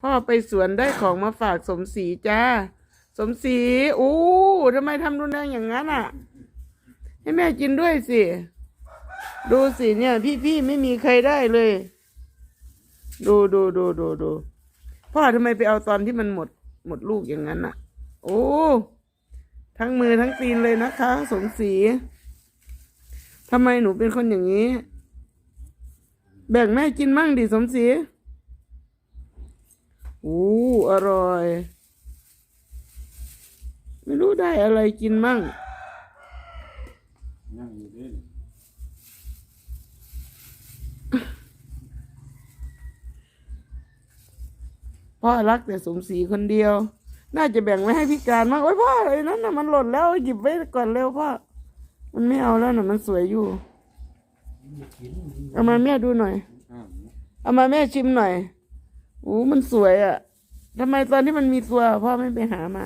พ่อไปสวนได้ของมาฝากสมศรีจ้า สมศรีอู้ทำไมทำรุนแรงอย่างนั้นอะ ให้แม่กินด้วยสิ ดูสิเนี่ย พี่ๆไม่มีใครได้เลย ดูดูดูดูดูพ่อทำไมไปเอาตอนที่มันหมด หมดลูกอย่างนั้นอะ โอ้ ทั้งมือทั้งตีนเลยนะคะ สมศรีทำไมหนูเป็นคนอย่างนี้ แบ่งแม่กินมั่งดิสมศรี อู้อร่อย ไม่รู้ได้อะไรกินมั่งนั่งอยู่ดิพ่อรักแต่สมศรีคนเดียว น่าจะแบ่งไว้ให้พิการมากโอ้ยพ่ออะไรนั้นน่ะมันหล่นแล้วหยิบไว้ก่อนเร็วพ่อ มันไม่เอาแล้วน่ะมันสวยอยู่ เอามาแม่ดูหน่อย เอามาแม่ชิมหน่อย อู้มันสวยอะ่ะทำไมตอนที่มันมีตัวพ่อไม่ไปหามา